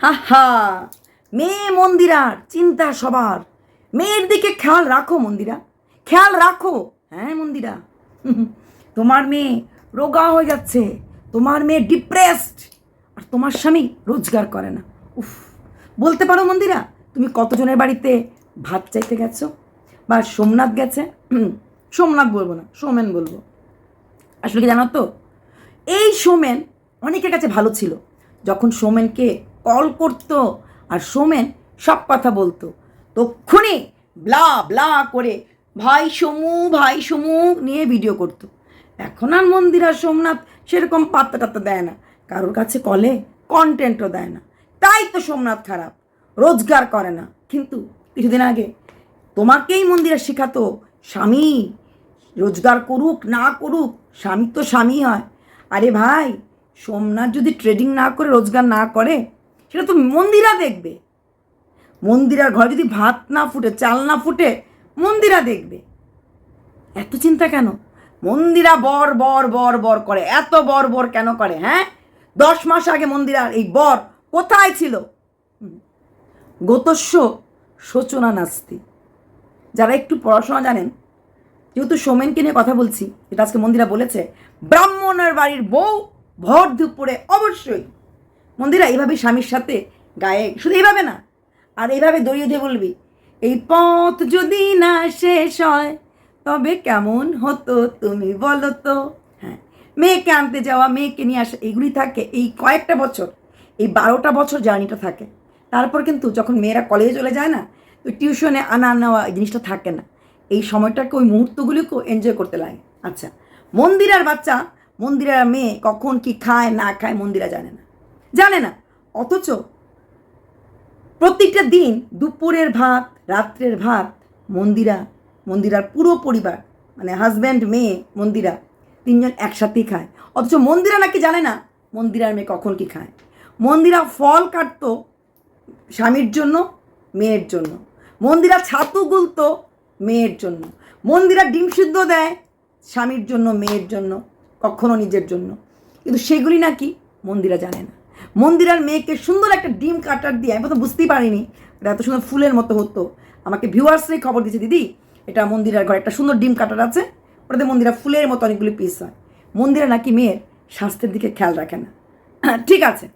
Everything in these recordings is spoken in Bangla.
হা মেয়ে মন্দিরার চিন্তা সবার। মেয়ের দিকে খেয়াল রাখো মন্দিরা, খেয়াল রাখো। হ্যাঁ মন্দিরা, তোমার মেয়ে রোগা হয়ে যাচ্ছে, তোমার মেয়ে ডিপ্রেসড আর তোমার স্বামী রোজগার করে না। উফ, বলতে পারো মন্দিরা, তুমি কতজনের বাড়িতে ভাত চাইতে গেছো? বা সোমনাথ গেছে? সোমনাথ বলব না, সোমেন বলব। আসলে কি জানো তো, এই সোমেন অনেকের কাছে ভালো ছিল। যখন সোমেনকে কল করতো আর সোমেন সব কথা বলতো। তক্ষুনি ব্লা ব্লা করে ভাই সমু ভাই সমু নিয়ে ভিডিও করতো। এখন আর মন্দির আর সোমনাথ সেরকম পাত্তা টাত্তা দেয় না। কারোর কাছে কলে কন্টেন্টও দেয় না। তাই তো সোমনাথ খারাপ, রোজগার করে না। কিন্তু কিছুদিন আগে তোমাকেই মন্দিরে শেখাতো স্বামী, রোজগার করুক, না করুক, স্বামী তো স্বামী হয়। আরে ভাই, সোমনাথ যদি ট্রেডিং না করে, রোজগার না করে সেটা তো মন্দিরা দেখবে। মন্দিরার ঘরে যদি ভাত না ফুটে, চাল না ফুটে, মন্দিরা দেখবে। এত চিন্তা কেন? মন্দিরা বর বর বর বর করে। এত বর বর কেন করে হ্যাঁ? দশ মাস আগে মন্দিরার এই বর কোথায় ছিল। গতস্য শোচনা নাস্তি। যারা একটু পড়াশোনা জানেন, যেহেতু সোমেনকে নিয়ে কথা বলছি এটা আজকে মন্দিরা বলেছে, ব্রাহ্মণের বাড়ির বউ ভর দুপুরে অবশ্যই মন্দিরা, এইভাবে স্বামীর সাথে গায়ে, শুধু এইভাবে না, আর এইভাবে দড়িয়ে দিয়ে বলবি, এই পথ যদি না শেষ হয়, তবে কেমন হতো তুমি বলো তো? হ্যাঁ মেয়েকে আনতে যাওয়া, মেয়েকে নিয়ে আসা এগুলি থাকে, এই কয়েকটা বছর, এই বারোটা বছর জার্নিটা থাকে। তারপর কিন্তু যখন মেয়েরা কলেজে চলে যায় না, তো টিউশনে আনা নেওয়া জিনিসটা থাকে না। এই সময়টাকে ওই মুহূর্তগুলিকেও এনজয় করতে লাগে। আচ্ছা মন্দিরার বাচ্চা, মন্দিরার মেয়ে কখন কি খায়, না খায়, মন্দিরা জানে না। জানে না। অথচ প্রত্যেকটা দিন দুপুরের ভাত, রাত্রের ভাত, মন্দিরা, মন্দিরার পুরো পরিবার মানে হাজব্যান্ড মেয়ে, মন্দিরা, তিনজন একসাথেই খায়। অথচ মন্দিরা নাকি জানে না মন্দিরার মেয়ে কখন কি খায়। মন্দিরা ফল কাটতো স্বামীর জন্য, মেয়ের জন্য। মন্দিরা ছাতু গুলতো মেয়ের জন্য। মন্দিরা ডিম সিদ্ধ দেয় স্বামীর জন্য, মেয়ের জন্য, কখনো নিজের জন্য। কিন্তু সেগুলি নাকি মন্দিরা জানে না। মন্দিরার মেয়েকে সুন্দর একটা ডিম কাটার দিয়ে, আমি প্রথম বুঝতেই পারিনি এটা এত সুন্দর ফুলের মতো হতো। আমাকে ভিউয়ার্সরাই খবর দিয়েছে, দিদি, এটা মন্দিরার ঘরে, একটা সুন্দর ডিম কাটার আছে, ওটাতে মন্দিরা ফুলের মতো অনেকগুলি পিস হয়। মন্দিরা নাকি মেয়ের স্বাস্থ্যের দিকে খেয়াল রাখে না। ঠিক আছে।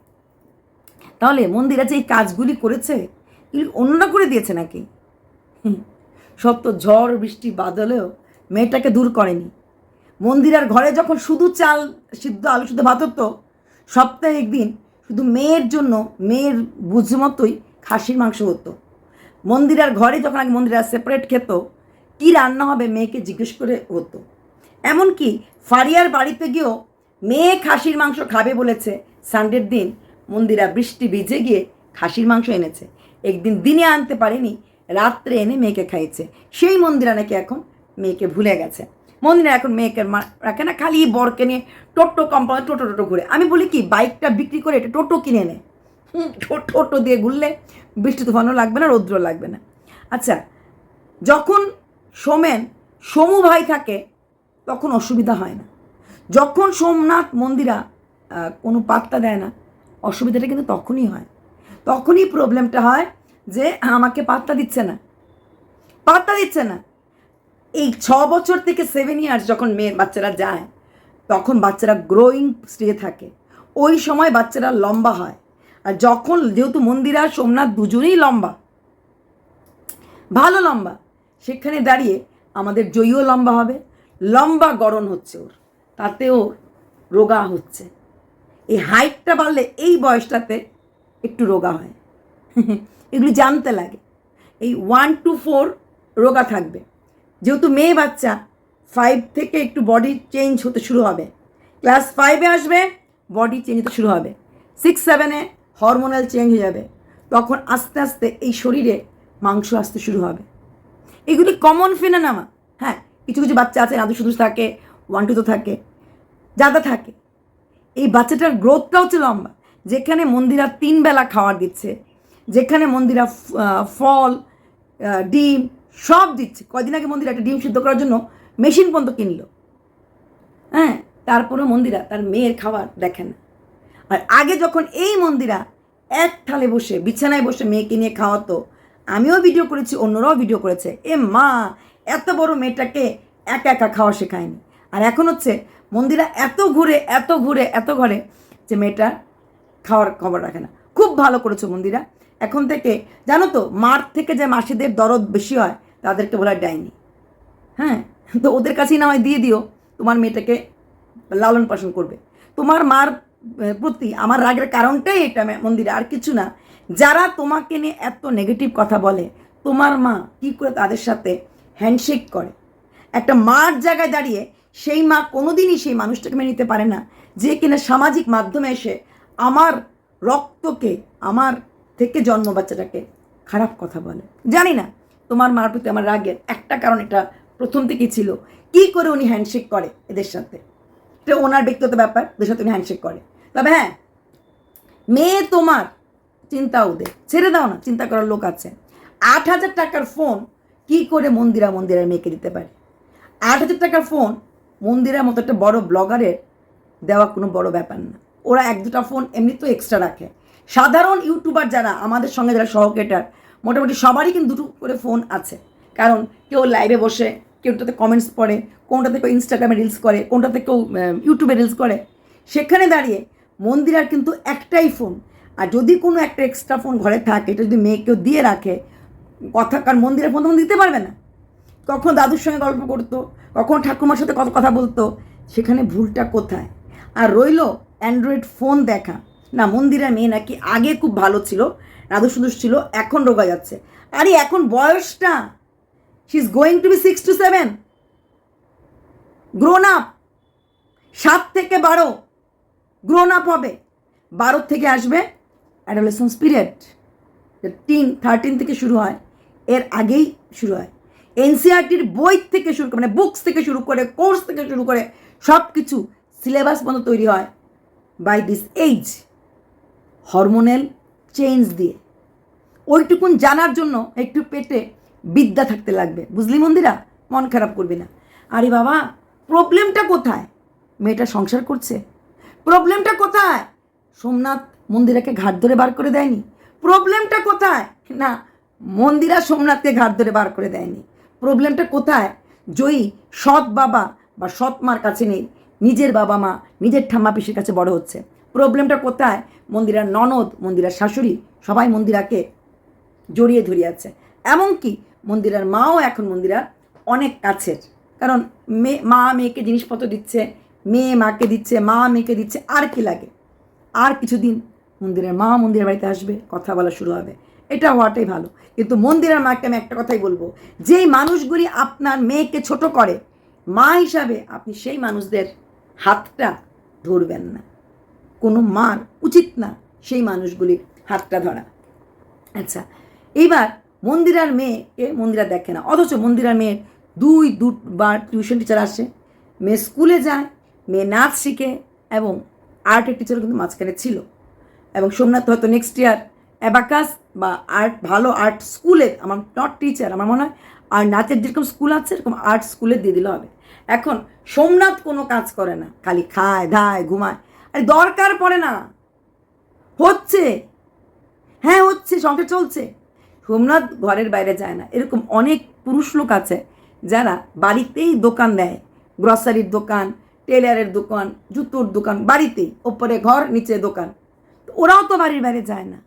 তাহলে মন্দিরা যে এই কাজগুলি করেছে, এগুলি অন্যরা করে দিয়েছে নাকি? তো ঝড়, বৃষ্টি, বাদলেও মেয়েটাকে দূর করেনি। মন্দিরার ঘরে যখন শুধু চাল, সিদ্ধ আলু শুদ্ধ ভাত হতো, সপ্তাহে একদিন শুধু মেয়ের জন্য, মেয়ের বুঝ মতোই খাসির মাংস হতো। মন্দিরার ঘরে যখন আগে মন্দিরা সেপারেট খেত, কী রান্না হবে মেয়েকে জিজ্ঞেস করে হতো। এমনকি ফারিয়ার বাড়িতে গিয়েও মেয়ে খাসির মাংস খাবে বলেছে। সানডের দিন মন্দিরা বৃষ্টি ভিজে গিয়ে খাসির মাংস এনেছে। একদিন দিনে আনতে পারেনি, রাত্রে এনে মেয়েকে খাইয়েছে। সেই মন্দিরা নাকি এখন মেয়েকে ভুলে গেছে। মন্দিরা এখন মেয়েকে রাখে না, খালি বরকে নিয়ে টোটো কোম্পানি টোটো টোটো ঘুরে। আমি বলি কি, বাইকটা বিক্রি করে এটা টোটো কিনে নে। টোটো দিয়ে ঘুরলে বৃষ্টি তুফানও লাগবে না রৌদ্র লাগবে না। আচ্ছা যখন সোমেন, সমু ভাই থাকে, তখন অসুবিধা হয় না। যখন সোমনাথ মন্দিরা কোনো পাত্তা দেয় না, অসুবিধাটা কিন্তু তখনই হয়। তখনই প্রবলেমটা হয় যে আমাকে পাত্তা দিচ্ছে না। পাত্তা দিচ্ছে না। এই ছ বছর থেকে সেভেন ইয়ার্স যখন মেয়ে বাচ্চারা যায়, তখন বাচ্চারা গ্রোয়িং স্টেজে থাকে। ওই সময় বাচ্চারা লম্বা হয়। আর যখন যেহেতু মন্দিরা আর সোমনাথ দুজনেই লম্বা, ভালো লম্বা, সেখানে দাঁড়িয়ে আমাদের জয়ীও লম্বা হবে, লম্বা গরম হচ্ছে ওর তাতে ওর রোগা হচ্ছে। এই হাইটটা বাড়লে এই বয়সটাতে একটু রোগা হয়। এগুলি জানতে লাগে। এই ওয়ান টু ফোর রোগা থাকবে। যেহেতু মেয়ে বাচ্চা ফাইভ থেকে একটু বডি চেঞ্জ হতে শুরু হবে। ক্লাস ফাইভে আসবে বডি চেঞ্জ হতে শুরু হবে। সিক্স সেভেনে হরমোনাল চেঞ্জ হয়ে যাবে। তখন আস্তে আস্তে এই শরীরে মাংস আসতে শুরু হবে। এগুলি কমন ফিনানামা হ্যাঁ কিছু কিছু বাচ্চা আছে আদু শুধু থাকে ওয়ান টু তো থাকে, যাদা থাকে। এই বাচ্চাটার গ্রোথটা হচ্ছে লম্বা। যেখানে মন্দিরা তিন বেলা খাবার দিচ্ছে, যেখানে মন্দিরা ফল ডিম সব দিচ্ছে। কদিন আগে মন্দিরা একটা ডিম সিদ্ধ করার জন্য মেশিন পর্যন্ত কিনলো। হ্যাঁ তারপরে মন্দিরা তার মেয়ের খাবার দেখে না। আর আগে যখন এই মন্দিরা এক থালে বসে, বিছানায় বসে মেয়েকে নিয়ে খাওয়াতো, আমিও ভিডিও করেছি, অন্যরাও ভিডিও করেছে। এ মা, এত বড় মেয়েটাকে একা একা খাওয়া শেখায়নি। আর এখন হচ্ছে মন্দিরা এত ঘুরে এত ঘুরে, এত ঘরে যে মেয়েটা খাওয়ার খবর রাখে না। খুব ভালো করেছ মন্দিরা। এখন থেকে, জানো তো, মার থেকে যে মাসিদের দরদ বেশি হয়, তাদেরকে বলা ডাইনি। হ্যাঁ? তো ওদের কাছেই না হয় দিয়ে দিও, তোমার মেয়েটাকে লালন পালন করবে। তোমার মার প্রতি আমার রাগের কারণটাই এটা মন্দিরে, আর কিছু না। যারা তোমাকে নিয়ে এত নেগেটিভ কথা বলে, তোমার মা কি করে তাদের সাথে হ্যান্ডশেক করে? একটা মার জায়গায় দাঁড়িয়ে সেই মা কোনোদিনই সেই মানুষটাকে মেনে নিতে পারে না, যে কিনা সামাজিক মাধ্যমে এসে আমার রক্তকে, আমার থেকে জন্ম বাচ্চাটাকে খারাপ কথা বলে। জানি না, তোমার মার প্রতি আমার রাগের একটা কারণ এটা প্রথম থেকেই ছিল। কি করে উনি হ্যান্ডশেক করে এদের সাথে? এটা ওনার ব্যক্তিগত ব্যাপার ওদের সাথে উনি হ্যান্ডশেক করে। তবে হ্যাঁ মেয়ে তোমার, চিন্তা ওদের। ছেড়ে দাও না, চিন্তা করার লোক আছে। আট হাজার টাকার ফোন কি করে মন্দিরা মন্দিরের মেয়েকে দিতে পারে? আট হাজার টাকার ফোন মন্দিরের মতো একটা বড় ব্লগারের দেওয়া কোনো বড় ব্যাপার না। ওরা এক দুটা ফোন এমনিতেও এক্সট্রা রাখে। সাধারণ ইউটিউবার যারা, আমাদের সঙ্গে যারা সহকেটার মোটামুটি সবারই কিন্তু দুটো করে ফোন আছে। কারণ কেউ লাইভে বসে কেউটাতে কমেন্টস পড়ে, কোনটাতে কেউ ইনস্টাগ্রামে রিলস করে, কোনটাতে কেউ ইউটিউবে রিলস করে। সেখানে দাঁড়িয়ে মন্দিরার কিন্তু একটাই ফোন আর যদি কোনো একটা এক্সট্রা ফোন ঘরে থাকে, এটা যদি মেয়ে কেউ দিয়ে রাখে, কথা, কারণ মন্দিরের ফোন তখন দিতে পারবে না। কখন দাদুর সঙ্গে গল্প করতো, কখন ঠাকুমার সাথে কত কথা বলতো, সেখানে ভুলটা কোথায়? আর রইল অ্যান্ড্রয়েড ফোন দেখা। না, মন্দিরের মেয়ে নাকি আগে খুব ভালো ছিল রাধু সুন্দর ছিল, এখন রোগা যাচ্ছে। আরে, এখন বয়সটা? She is going to be six to seven grown up সাত থেকে বারো। গ্রোন আপ হবে। বারো থেকে আসবে অ্যাডোলেসন্স পিরিয়ড টিন থার্টিন থেকে শুরু হয়। এর আগেই শুরু হয়। এনসিআরটির বই থেকে শুরু মানে বুকস থেকে শুরু করে কোর্স থেকে শুরু করে সব কিছু সিলেবাস মতো তৈরি হয় by this age hormonal change দিয়ে। ওইটুকুন জানার জন্য একটু পেটে বিদ্যা থাকতে লাগবে। বুঝলি মন্দিরা? মন খারাপ করবি না। আরে বাবা, প্রবলেমটা কোথায়? মেয়েটা সংসার করছে। প্রবলেমটা কোথায়? সোমনাথ মন্দিরাকে ঘাট ধরে বার করে দেয়নি। প্রবলেমটা কোথায়? না, মন্দিরা সোমনাথকে ঘাট ধরে বার করে দেয়নি। প্রবলেমটা কোথায়? জয়ী সৎ বাবা বা সৎ মার কাছে নেই। নিজের বাবা মা, নিজের ঠাম্মা পিসির কাছে বড় হচ্ছে। প্রবলেমটা কোথায়? মন্দিরার ননদ, মন্দিরার শাশুড়ি, সবাই মন্দিরাকে জড়িয়ে ধরিয়ে আছে এমনকি মন্দিরার মাও এখন মন্দিরার অনেক কাছের। কারণ মেয়ে মা মেয়েকে জিনিসপত্র দিচ্ছে, মেয়ে মাকে দিচ্ছে, মা মেয়েকে দিচ্ছে, আর কি লাগে? আর কিছুদিন মন্দিরের মা মন্দিরের বাড়িতে আসবে, কথা বলা শুরু হবে। এটা হওয়াটাই ভালো। কিন্তু মন্দিরের মাকে আমি একটা কথাই বলব, যেই মানুষগুলি আপনার মেয়েকে ছোট করে, মা হিসাবে আপনি সেই মানুষদের হাতটা ধরবেন না। কোনো মার উচিত না সেই মানুষগুলির হাতটা ধরা। আচ্ছা এইবার মন্দিরার মেয়েকে মন্দিরা দেখে না, অথচ মন্দিরার মেয়ের দুই, দুবার টিউশন টিচার আসে, মেয়ে স্কুলে যায়, মেয়ে নাচ শিখে এবং আর্টের টিচারও কিন্তু মাঝখানে ছিল। এবং সোমনাথ হয়তো নেক্সট ইয়ার অ্যাবাকাস বা আর্ট ভালো আর্ট স্কুলে আমার নট টিচার আমার মনে হয় আর নাচের যেরকম স্কুল আছে, এরকম আর্ট স্কুলে দিয়ে দিলে হবে। এখন সোমনাথ কোনো কাজ করে না, খালি খায়, ধায়, ঘুমায়। আরে দরকার পড়ে না। হচ্ছে। হ্যাঁ হচ্ছে, সংসার চলছে। সোমনাথ ঘরের বাইরে যায় না। এরকম অনেক পুরুষ লোক আছে যারা বাড়িতেই দোকান দেয়। গ্রসারির দোকান, টেলারের দোকান, জুতোর দোকান, বাড়িতেই, ওপরে ঘর, নিচে দোকান। ওরাও তো বাড়ির বাইরে যায় না।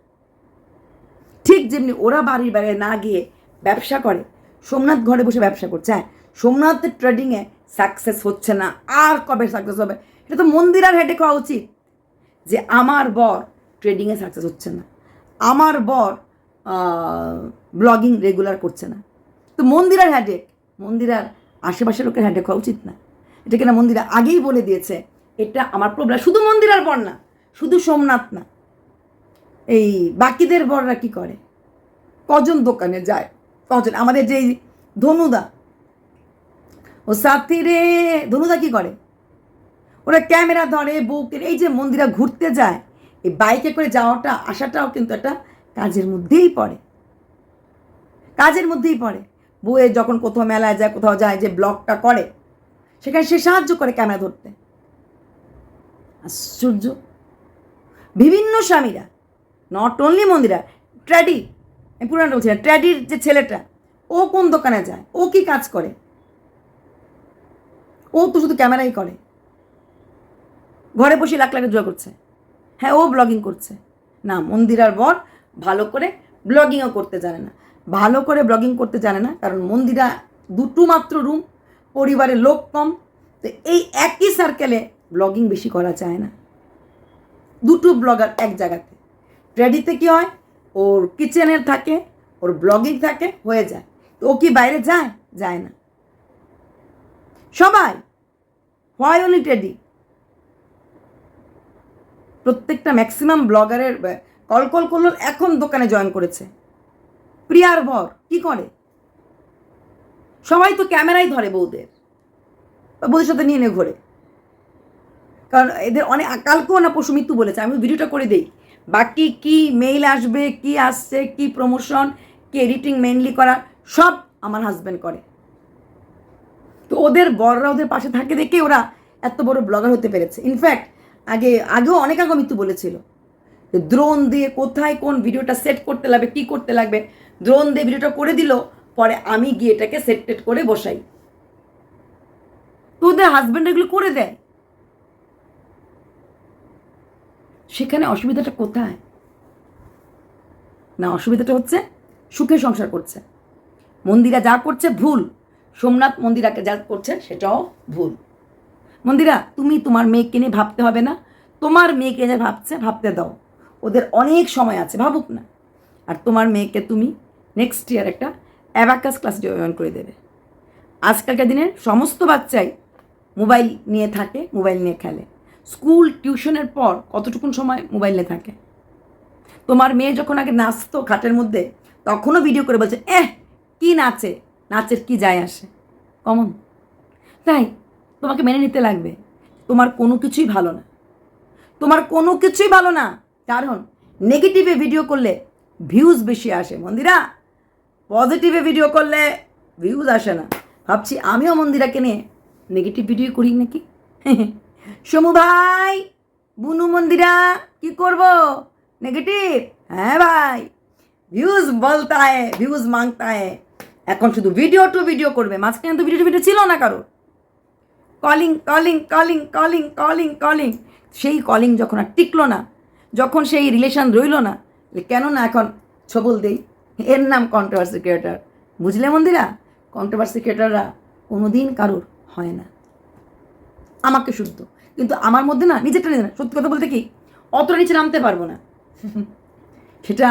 ঠিক যেমনি ওরা বাড়ির বাইরে না গিয়ে ব্যবসা করে, সোমনাথ ঘরে বসে ব্যবসা করছে। হ্যাঁ সোমনাথের ট্রেডিংয়ে সাকসেস হচ্ছে না। আর কবে সাকসেস হবে? এটা তো মন্দিরার হেডে খাওয়া উচিত। যে আমার বর ট্রেডিংয়ে সাকসেস হচ্ছে না। আমার বর ব্লগিং রেগুলার করছে না। তো মন্দিরার হ্যাডেক মন্দিরার আশেপাশের লোকের হ্যাডেক হওয়া উচিত না। এটা কিনা মন্দিরা আগেই বলে দিয়েছে, এটা আমার প্রবলেম শুধু মন্দিরার বর না, শুধু সোমনাথ না। এই বাকিদের বররা কি করে? কজন দোকানে যায়? কজন? আমাদের যেই ধনুদা। ও সাথী রে ধনুদা কি করে? ওরা ক্যামেরা ধরে বউকে এই যে মন্দিরা ঘুরতে যায়, এই বাইকে করে যাওয়াটা, আসাটাও কিন্তু একটা কাজের মধ্যেই পড়ে। কাজের মধ্যেই পড়ে। বউয়ে যখন কোথাও মেলায় যায়, কোথাও যায়, যে ব্লগটা করে, সেখানে সে সাহায্য করে ক্যামেরা ধরতে। আশ্চর্য। বিভিন্ন স্বামীরা নট অনলি মন্দিরা, ট্র্যাডি, আমি পুরানটা বলছি না, ট্র্যাডির যে ছেলেটা, ও কোন দোকানে যায়, ও কি কাজ করে? ও তো শুধু ক্যামেরাই করে। ঘরে বসে লাখ লাখ জোয়া করছে। হ্যাঁ ও ব্লগিং করছে। না মন্দিরার বর ভালো করে ব্লগিংও করতে জানে না। ভালো করে ব্লগিং করতে জানে না, কারণ মন্দিরা দুটো মাত্র রুম পরিবারের লোক কম, তো এই একই সার্কেলে ব্লগিং বেশি করা যায় না। দুটো ব্লগার এক জায়গাতে। ট্রেডিতে কি হয়? ওর কিচেনের থাকে, ওর ব্লগিং থাকে, হয়ে যায়। তো ও কি বাইরে যায়? যায় না। সবাই হোয়াই অনলি টেডি প্রত্যেকটা ম্যাক্সিমাম ব্লগারের কল কল করল, এখন দোকানে জয়েন করেছে। প্রিয়ার বর কি করে? সবাই তো ক্যামেরাই ধরে বউদের। বউদের সাথে নিয়ে নিয়ে ঘোরে। কারণ এদের অনেক, কালকেও না পশু মৃত্যু বলেছে, আমি ভিডিওটা করে দেই। বাকি কি মেইল আসবে, কি আসছে, কি প্রমোশন কি এডিটিং মেনলি করা সব আমার হাজব্যান্ড করে। তো ওদের বড়রা ওদের পাশে থাকে দেখে ওরা এত বড় ব্লগার হতে পেরেছে। ইনফ্যাক্ট আগে, আগেও অনেক আগে মৃত্যু বলেছিল। দ্রোন দিয়ে কোথায় কোন ভিডিওটা সেট করতে লাগবে, কি করতে লাগবে দ্রোন দিয়ে ভিডিওটা করে দিল, পরে আমি গিয়ে এটাকে সেট টেট করে বসাই। তো ওদের হাজব্যান্ড এগুলো করে দেয়। সেখানে অসুবিধাটা কোথায়? না, অসুবিধাটা হচ্ছে সুখে সংসার করছে। মন্দিরা যা করছে ভুল, সোমনাথ মন্দিরাকে যা করছে সেটাও ভুল। মন্দিরা, তুমি তোমার মেয়েকে নিয়ে ভাবতে হবে না। তোমার মেয়েকে যে ভাবছে, ভাবতে দাও। ওদের অনেক সময় আছে, ভাবুক না। আর তোমার মেয়েকে তুমি নেক্সট ইয়ার একটা অ্যাবাকাস ক্লাস জয়েন করে দেবে। আজকালকার দিনের সমস্ত বাচ্চাই মোবাইল নিয়ে থাকে মোবাইল নিয়ে খেলে। স্কুল টিউশনের পর কতটুকুন সময় মোবাইল নিয়ে থাকে? তোমার মেয়ে যখন আগে নাচতো খাটের মধ্যে, তখনও ভিডিও করে বলছে, এহ, কি নাচে? নাচের কি যায় আসে? কমন? তাই তোমাকে মেনে নিতে লাগবে। তোমার কোনো কিছুই ভালো না। তোমার কোনো কিছুই ভালো না। কারণ নেগেটিভে ভিডিও করলে ভিউজ বেশি আসে, মন্দিরা। পজিটিভে ভিডিও করলে ভিউজ আসে না। ভাবছি আমিও মন্দিরাকে নিয়ে নেগেটিভ ভিডিও করি নাকি? সমু ভাই, বুনু মন্দিরা, কি করব? নেগেটিভ হ্যাঁ ভাই। ভিউজ বলতা হ্যায় ভিউজ মাংতা হ্যায় এখন শুধু ভিডিও টু ভিডিও করবে। মাঝখানে তো ভিডিও টু ভিডিও ছিল না কারও calling calling calling calling calling calling সেই কলিং যখন আর টিকলো না, যখন সেই রিলেশন রইল না কেন না এখন ছবল দেই, এর নাম কন্ট্রোভার্সি ক্রিয়েটার বুঝলে মন্দিরা? কন্ট্রোভার্সি ক্রিয়েটাররা কোনো দিন কারোর হয় না। আমাকে শুদ্ধ। কিন্তু আমার মধ্যে না, নিজেরটা নিজে না। সত্যি কথা বলতে কি, অতটা নিচে নামতে পারব না। সেটা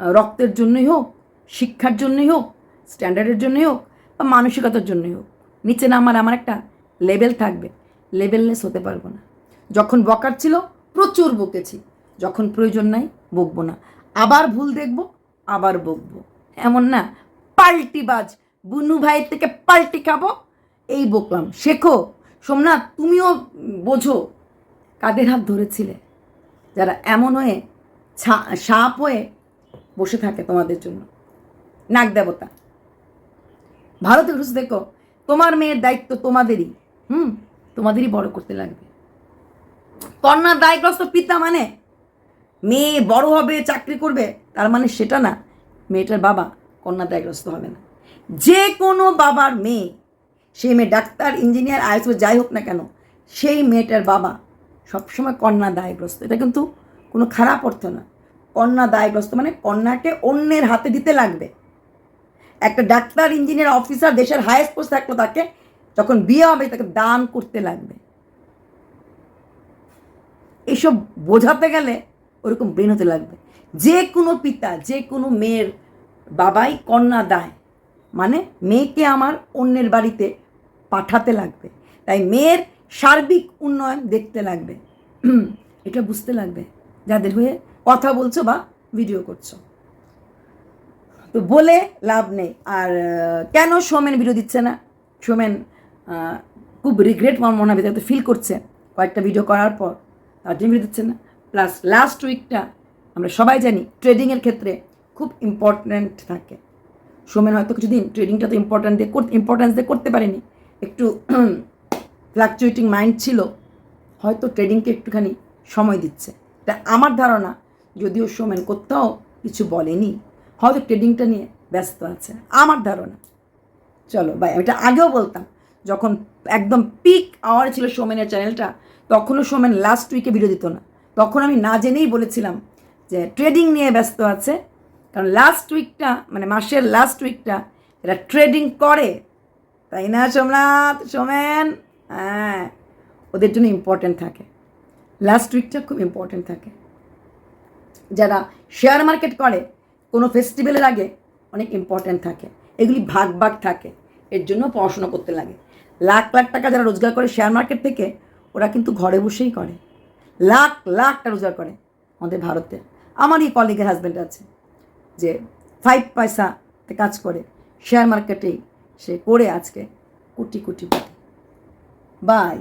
রক্তের জন্যই হোক, শিক্ষার জন্যই হোক স্ট্যান্ডার্ডের জন্যই হোক, বা মানসিকতার জন্যই হোক, নিচে নামার আমার একটা লেভেল থাকবে লেভেললেস হতে পারব না। যখন বকার ছিল, প্রচুর বকেছি। যখন প্রয়োজন নাই, বকবো না। আবার ভুল দেখব, আবার বকবো। এমন না পাল্টিবাজ বুনু ভাইয়ের থেকে পাল্টি খাব, এই বকলাম। শেখো, সোমনাথ, তুমিও বোঝো, কাদের হাত ধরেছিলে? যারা এমন হয়ে সাপ হয়ে বসে থাকে তোমাদের জন্য। নাক দেবতা থেকে সুস্থ দেখো। তোমার মেয়ের দায়িত্ব তোমাদেরই। হুম, তোমাদেরই বড় করতে লাগবে। কন্যা দায়গ্রস্ত পিতা মানে? মেয়ে বড় হবে, চাকরি করবে, তার মানে সেটা না, মেয়েটার বাবা কন্যা দায়গ্রস্ত হবে না। যে কোনো বাবার মেয়ে, সেই মেয়ে ডাক্তার, ইঞ্জিনিয়ার আইএসও যাই হোক না কেন, সেই মেয়েটার বাবা সবসময় কন্যা দায়গ্রস্ত। এটা কিন্তু কোনো খারাপ অর্থ না। কন্যা দায়গ্রস্ত মানে কন্যাকে অন্যের হাতে দিতে লাগবে। একটা ডাক্তার, ইঞ্জিনিয়ার, অফিসার, দেশের হায়েস্ট পোস্ট থাকল তাকে যখন বিয়ে হবে, তাকে দান করতে লাগবে। এইসব বোঝাতে গেলে ওরকম ব্রেন হতে লাগবে। যে কোনো পিতা, যে কোনো মেয়ের বাবাই কন্যা দেয়। মানে মেয়েকে আমার অন্যের বাড়িতে পাঠাতে লাগবে। তাই মেয়ের সার্বিক উন্নয়ন দেখতে লাগবে। এটা বুঝতে লাগবে। যাদের হয়ে কথা বলছো বা ভিডিও করছ। তো বলে লাভ নেই। আর কেন সোমেন ভিডিও দিচ্ছে না? সোমেন খুব রিগ্রেট মনে হবে তো ফিল করছে কয়েকটা ভিডিও করার পর। তার জন্য ভিডিও দিচ্ছে না। প্লাস লাস্ট উইকটা আমরা সবাই জানি ট্রেডিংয়ের ক্ষেত্রে খুব ইম্পর্ট্যান্ট থাকে। সোমেন হয়তো কিছুদিন ট্রেডিংটা তো ইম্পর্ট্যান্ট দিয়ে করতে ইম্পর্ট্যান্স দিয়ে করতে পারেনি। একটু ফ্লাকচুয়েটিং মাইন্ড ছিল। হয়তো ট্রেডিংকে একটুখানি সময় দিচ্ছে। এটা আমার ধারণা, যদিও সোমেন কোথাও কিছু বলেনি, হয়তো ট্রেডিংটা নিয়ে ব্যস্ত আছে। আমার ধারণা। চলো আমি এটা আগেও বলতাম। যখন একদম পিক আওয়ার ছিল সোমেনের চ্যানেলটা তখনও সোমেন লাস্ট উইকে ভিডিও দিত না। তখন আমি না জেনেই বলেছিলাম যে ট্রেডিং নিয়ে ব্যস্ত আছে, কারণ লাস্ট উইকটা মানে মাসের লাস্ট উইকটা এরা ট্রেডিং করে। তাই না, সোমনাথ? সোমেন? হ্যাঁ ওদের জন্য ইম্পর্ট্যান্ট থাকে। লাস্ট উইকটা খুব ইম্পর্ট্যান্ট থাকে। যারা শেয়ার মার্কেট করে, কোনো ফেস্টিভ্যালের আগে অনেক ইম্পর্ট্যান্ট থাকে। এগুলি ভাগ ভাগ থাকে। এর জন্য পড়াশোনা করতে লাগে। লাখ লাখ টাকা যারা রোজগার করে শেয়ার মার্কেট থেকে, ওরা কিন্তু ঘরে বসেই করে। লাখ লাখ টাকা রোজগার করে আমাদের ভারতে। আমারই কলিগের হাজব্যান্ড আছে, যে ফাইভ পয়সাতে কাজ করে শেয়ার মার্কেটেই সে করে আজকে কোটি কোটি বাই